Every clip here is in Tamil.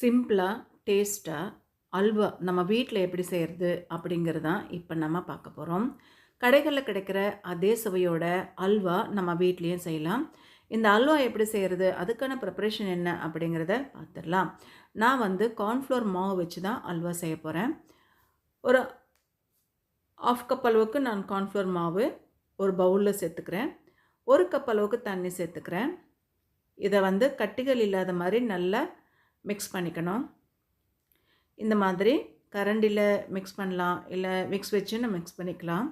சிம்பிளாக டேஸ்ட்டாக அல்வா நம்ம வீட்டில் எப்படி செய்கிறது அப்படிங்கிறது தான் இப்போ நம்ம பார்க்க போகிறோம் கடைகளில் கிடைக்கிற அதே சுவையோட அல்வா நம்ம வீட்லேயும் செய்யலாம். இந்த அல்வா எப்படி செய்கிறது அதுக்கான ப்ரிப்பரேஷன் என்ன அப்படிங்கிறத பார்த்துடலாம். நான் வந்து கார்ன்ஃப்ளோர் மாவு வச்சு தான் அல்வா செய்ய போகிறேன் ஒரு ஆஃப் கப் அளவுக்கு நான் கார்ன்ஃப்ளோர் மாவு ஒரு பவுலில் சேர்த்துக்கிறேன். ஒரு கப் அளவுக்கு தண்ணி சேர்த்துக்கிறேன். இதை வந்து கட்டிகள் இல்லாத மாதிரி நல்லா மிக்ஸ் பண்ணிக்கணும். இந்த மாதிரி கரண்டியில் மிக்ஸ் பண்ணலாம் இல்லை மிக்ஸ் வச்சு நம்ம மிக்ஸ் பண்ணிக்கலாம்.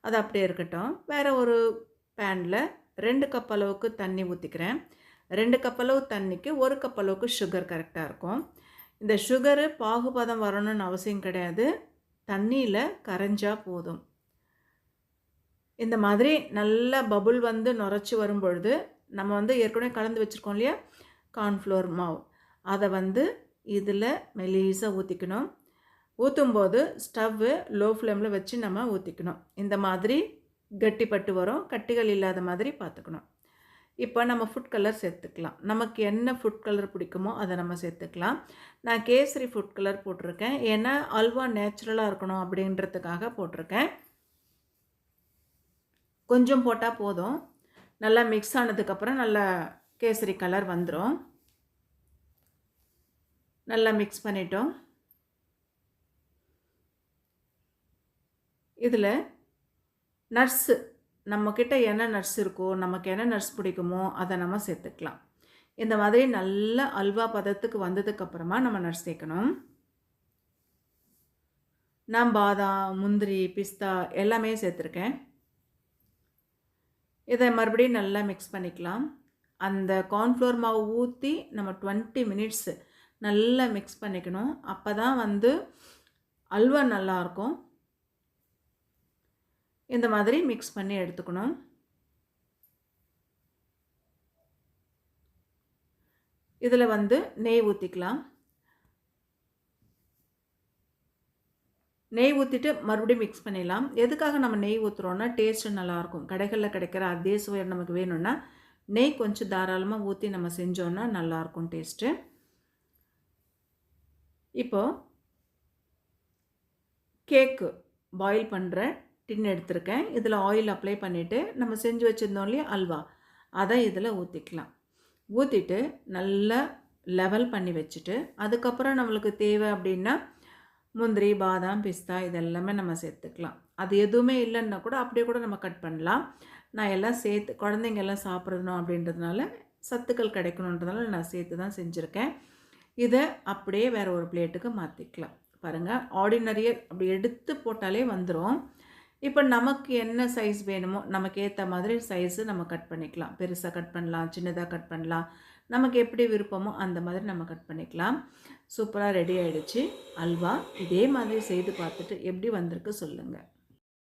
அது அப்படியே இருக்கட்டும். வேறு ஒரு பேனில் ரெண்டு கப் அளவுக்கு தண்ணி ஊற்றிக்கிறேன் ரெண்டு கப் அளவு தண்ணிக்கு ஒரு கப் அளவுக்கு சுகர் கரெக்டாக இருக்கும். இந்த சுகரு பாகுபாதம் வரணும்னு அவசியம் கிடையாது. தண்ணியில் கரைஞ்சால் போதும். இந்த மாதிரி நல்லா பபுள் வந்து நுரைச்சி வரும்பொழுது நம்ம வந்து ஏற்கனவே கலந்து வச்சுருக்கோம் இல்லையா? கார்ன்ஃப்ளோர் மாவு. அதை வந்து இதில் மெலீஸாக ஊற்றிக்கணும் ஊற்றும்போது ஸ்டவ்வு லோ ஃப்ளேமில் வச்சு நம்ம ஊற்றிக்கணும் இந்த மாதிரி கட்டிப்பட்டு வரும். கட்டிகள் இல்லாத மாதிரி பார்த்துக்கணும் இப்போ நம்ம ஃபுட் கலர் சேர்த்துக்கலாம். நமக்கு என்ன ஃபுட் கலர் பிடிக்குமோ அதை நம்ம சேர்த்துக்கலாம். நான் கேசரி ஃபுட் கலர் போட்டிருக்கேன். ஏன்னா அல்வா நேச்சுரலாக இருக்கணும் அப்படின்றதுக்காக போட்டிருக்கேன். கொஞ்சம் போட்டால் போதும். நல்லா மிக்ஸ் ஆனதுக்கப்புறம் நல்லா கேசரி கலர் வந்துடும் நல்லா மிக்ஸ் பண்ணிட்டோம். இதில் நட்ஸு நம்மக்கிட்ட என்ன நட்ஸ் இருக்கோ நமக்கு என்ன நட்ஸ் பிடிக்குமோ அதை நம்ம சேர்த்துக்கலாம். இந்த மாதிரி நல்ல அல்வா பதத்துக்கு வந்ததுக்கப்புறமா நம்ம நட்ஸ் சேர்க்கணும். நான் பாதாம் முந்திரி பிஸ்தா எல்லாமே சேர்த்துருக்கேன். இதை மறுபடியும் நல்லா மிக்ஸ் பண்ணிக்கலாம். அந்த கார்ன்ஃப்ளோர் மாவு ஊற்றி நம்ம டுவெண்ட்டி மினிட்ஸு நல்லா மிக்ஸ் பண்ணிக்கணும். அப்போ தான் வந்து அல்வா நல்லாயிருக்கும் இந்த மாதிரி மிக்ஸ் பண்ணி எடுத்துக்கணும். இதில் வந்து நெய் ஊற்றிக்கலாம் நெய் ஊற்றிட்டு மறுபடியும் மிக்ஸ் பண்ணிடலாம். எதுக்காக நம்ம நெய் ஊற்றுறோன்னா டேஸ்ட்டு நல்லாயிருக்கும் கடைகளில் கிடைக்கிற அதே சுவை நமக்கு வேணும்னா நெய் கொஞ்சம் தாராளமாக ஊற்றி நம்ம செஞ்சோன்னா நல்லாயிருக்கும் டேஸ்ட்டு இப்போது கேக்கு பாயில் பண்ணுற டின் எடுத்திருக்கேன். இதில் ஆயில் அப்ளை பண்ணிவிட்டு நம்ம செஞ்சு வச்சுருந்தோம் இல்லையா அல்வா. அதை இதில் ஊற்றிக்கலாம் ஊற்றிட்டு நல்லா லெவல் பண்ணி வச்சுட்டு அதுக்கப்புறம் நம்மளுக்கு தேவை அப்படின்னா முந்திரி பாதாம் பிஸ்தா இதெல்லாமே நம்ம சேர்த்துக்கலாம். அது எதுவுமே இல்லைன்னா கூட அப்படியே கூட நம்ம கட் பண்ணலாம். நான் எல்லாம் சேர்த்து குழந்தைங்க எல்லாம் சாப்பிட்றணும் அப்படின்றதுனால சத்துக்கள் கிடைக்கணுன்றதுனால நான் சேர்த்து தான் செஞ்சுருக்கேன். இதை அப்படியே வேறு ஒரு பிளேட்டுக்கு மாற்றிக்கலாம் பாருங்கள் ஆர்டினரியை அப்படி எடுத்து போட்டாலே வந்துடும் இப்போ நமக்கு என்ன சைஸ் வேணுமோ நமக்கு ஏற்ற மாதிரி சைஸு நம்ம கட் பண்ணிக்கலாம். பெருசாக கட் பண்ணலாம் சின்னதாக கட் பண்ணலாம். நமக்கு எப்படி விருப்பமோ அந்த மாதிரி நம்ம கட் பண்ணிக்கலாம். சூப்பராக ரெடி ஆகிடுச்சு அல்வா இதே மாதிரி செய்து பார்த்துட்டு எப்படி வந்திருக்கு சொல்லுங்கள்